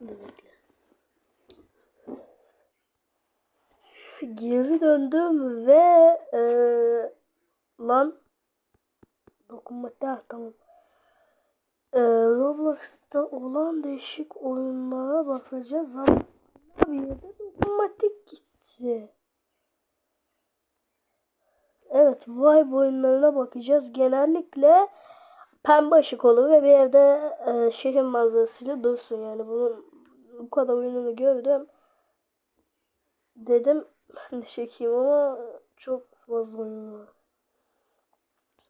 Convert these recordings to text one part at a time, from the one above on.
Bekle. Geri döndüm ve eee lan dokunmatik tamam. Eee Roblox'ta olan değişik oyunlara bakacağız ama bir yerde dokunmatik gitti. Evet, Vibe oyunlarına bakacağız. Genellikle pembe ışık olur ve bir evde e, şehir manzarasıyla dursun. Yani bunun bu kadar oyununu gördüm. Dedim ben de çekeyim ama çok fazla oyun var.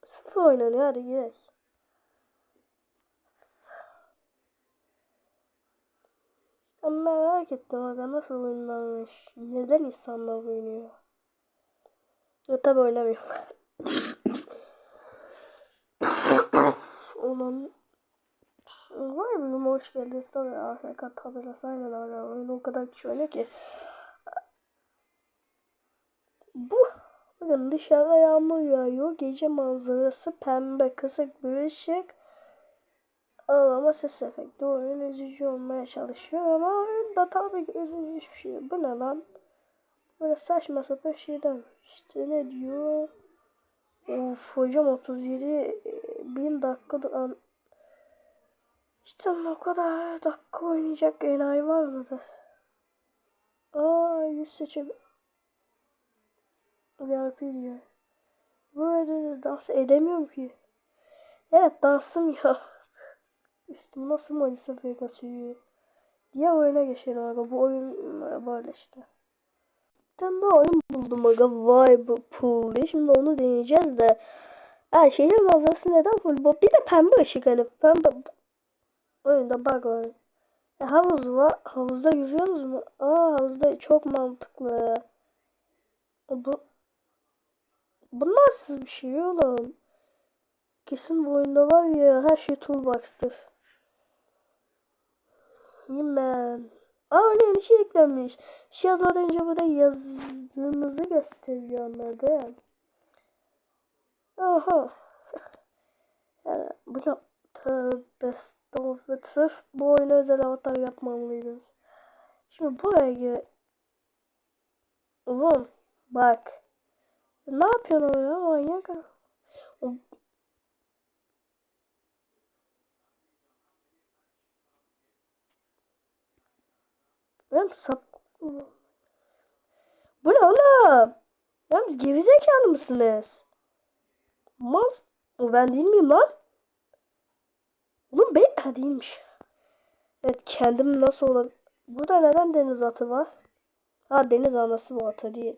Sıfır oynanıyor hadi gidelim. Ben merak ettim aga nasıl oynanmış. Neden insanlar oynuyor? Ya tabi oynamıyor. Onun Vay be hoş geldiniz. Tabi AFK tabelası aynen öyle oyunu o kadar kişi oynuyor ki. Bu Bakın dışarıda yağmur yağıyor. Gece manzarası pembe kısık bir ışık. Ağlama ses efekti oyun üzücü olmaya çalışıyor ama oyunda tabii ki üzücü hiçbir şey bu ne lan? Böyle saçma sapan şeyler işte ne diyor? Of hocam 37 bin dakika an işte o kadar dakika oynayacak enayi var mıdır? Aa yüz seçim. VIP diyor. Böyle de dans edemiyorum ki. Evet dansım ya. Üstüm nasıl Manisa Vegas'ı diye oyuna geçelim aga. Bu oyun böyle işte. Bir tane daha oyun buldum aga. Vibe Pool diye. Şimdi onu deneyeceğiz de. Ha şehir manzarası neden full? Bir de pembe ışık hani. Pembe Oyunda bug var. E, havuz var. Havuzda yüzüyorsunuz mu? Aa havuzda çok mantıklı. E, bu bu nasıl bir şey oğlum? Kesin bu oyunda var ya her şey toolbox'tır. Hemen. Aa öyle yeni şey eklenmiş. Bir şey yazmadan önce burada yazdığımızı gösteriyor anladım. Oha. Yani bu ne? Tövbe estağfurullah. Sırf bu oyuna özel avatar yapmamalıyız. Şimdi buraya gel. Oğlum bak. Ne yapıyorsun ya manyak? Ben sap... Bu ne oğlum? Yalnız gerizekalı mısınız? Mal... O ben değil miyim lan? Oğlum ben ha değilmiş. Evet kendim nasıl olabilir? Burada neden deniz atı var? Ha deniz anası bu atı değil.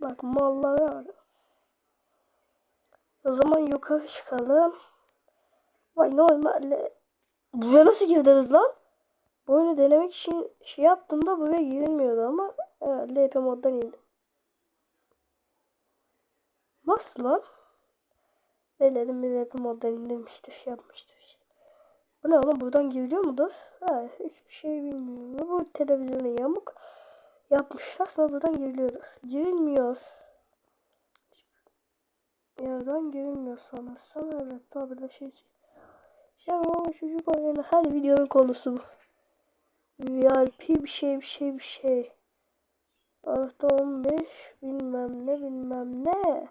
Bak malları var. O zaman yukarı çıkalım. Vay normal. Buraya nasıl girdiniz lan? Bu oyunu denemek için şey yaptığımda buraya girilmiyordu ama herhalde LP moddan indi. Nasıl lan? Belledim bir LP moddan indirmiştir, yapmıştır işte. Bu ne oğlum buradan giriliyor mudur? Ha, hiçbir şey bilmiyorum. Bu televizyonu yamuk yapmışlar sonra buradan giriliyordur. Girilmiyor. Yerden girilmiyor sanırsam evet tabi de şey şey ama çocuk oyunu her videonun konusu bu. VIP bir şey bir şey bir şey. Artı 15 bilmem ne bilmem ne.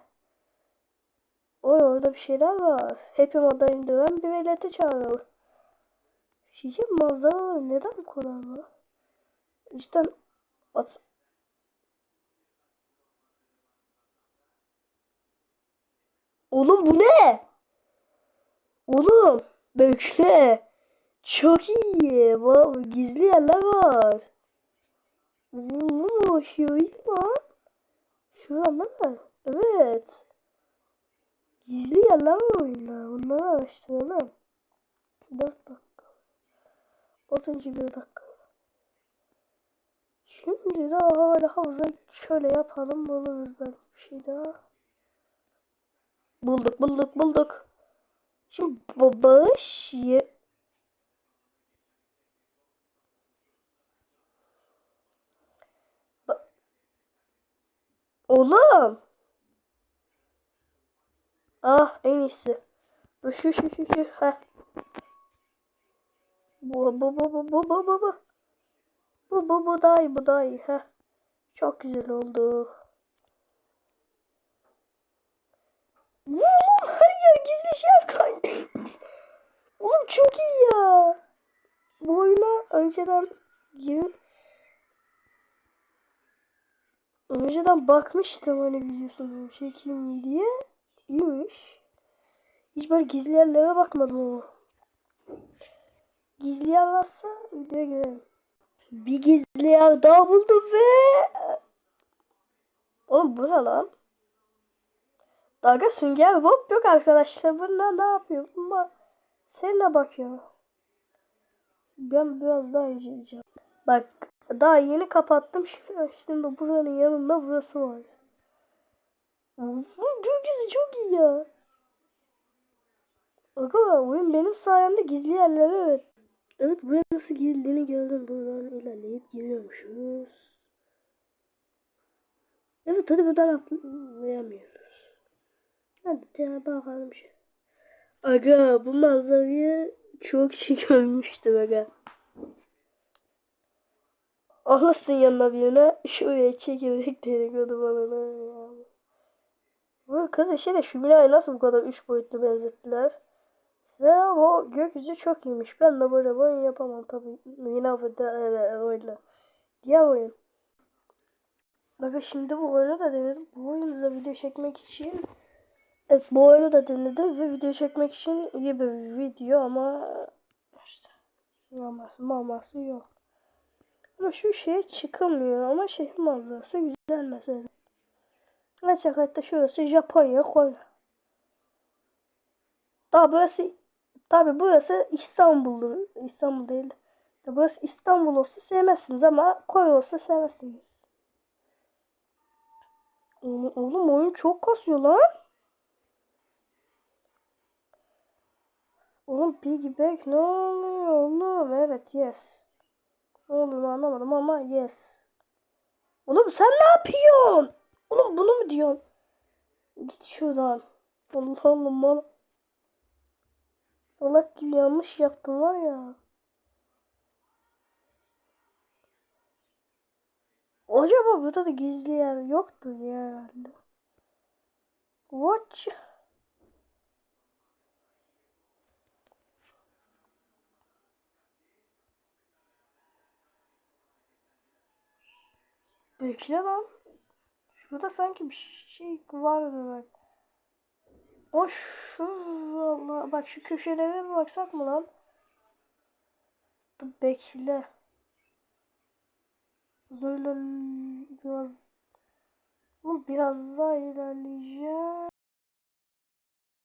Oy orada bir şeyler var. Happy Mod'a indiren bir veleti çağırıyor. Şişe manzara neden kadar var? Cidden at Oğlum bu ne? Oğlum bekle. Çok iyi. Wow, gizli yerler var. Oo, şu iyi lan. Şuradan değil mi? Evet. Gizli yerler var oyunda. Onları araştıralım. 4 dakika. 30. bir dakika. Şimdi daha öyle havuza şöyle yapalım buluruz belki bir şey daha. Bulduk bulduk bulduk. Şimdi bağış ye ba Oğlum. Ah en iyisi. Dur şu şu şu şu. Heh. Bu bu bu bu bu bu bu bu. Bu bu bu daha iyi bu daha iyi. Heh. Çok güzel oldu. Oğlum her yer gizli şey kay. Oğlum çok iyi ya. Bu oyuna önceden girip önceden bakmıştım hani videosunu çekeyim diye. İyiymiş. Hiç böyle gizli yerlere bakmadım ama. Gizli yer varsa videoya görelim. Bir gizli yer daha buldum ve... Oğlum bu ne lan? Dalga sünger bob yok arkadaşlar. Bunlar ne yapıyor? Bunlar seninle bakıyor. Ben biraz daha inceleyeceğim. Bak daha yeni kapattım. Şimdi buranın yanında burası var. Gökyüzü çok iyi ya. Aga oyun benim sayemde gizli yerlere evet. Evet buraya nasıl girdiğini gördüm. Buradan ilerleyip giriyormuşuz. Evet hadi buradan atlayamıyoruz. Hadi ya bakalım şey. Aga bu manzarayı çok şey görmüştüm aga. Alırsın yanına birine şuraya çekirdek dedikodu bana ya. Kız işi de şu binayı nasıl bu kadar üç boyutlu benzettiler. Selam o gökyüzü çok iyiymiş. Ben de böyle oyun yapamam tabii. Yine evet öyle. Diğer oyun. Bakın şimdi bu oyunu da denedim. Bu oyunda video çekmek için Evet bu oyunu da denedim ve video çekmek için iyi bir video ama işte maması maması yok. Ama şu şeye çıkamıyor ama şehir manzarası güzel mesela. Gerçek hayatta şurası Japonya koy. Daha burası tabi burası İstanbul'du. İstanbul değil. Tabi burası İstanbul olsa sevmezsiniz ama koy olsa seversiniz. Oğlum, oyun çok kasıyor lan. Oğlum Bang ne oluyor oğlum? Evet yes. Ne olduğunu anlamadım ama yes. Oğlum sen ne yapıyorsun? Oğlum bunu mu diyorsun? Git şuradan. Allah Allah. Salak gibi yanlış yaptım var ya. Acaba burada da gizli yer yoktur ya herhalde. Watch. Bekle lan. Şurada sanki bir şey vardı bak. O şu Allah bak şu köşelere bir baksak mı lan? Dur bekle. Böyle biraz Oğlum biraz daha ilerleyeceğim.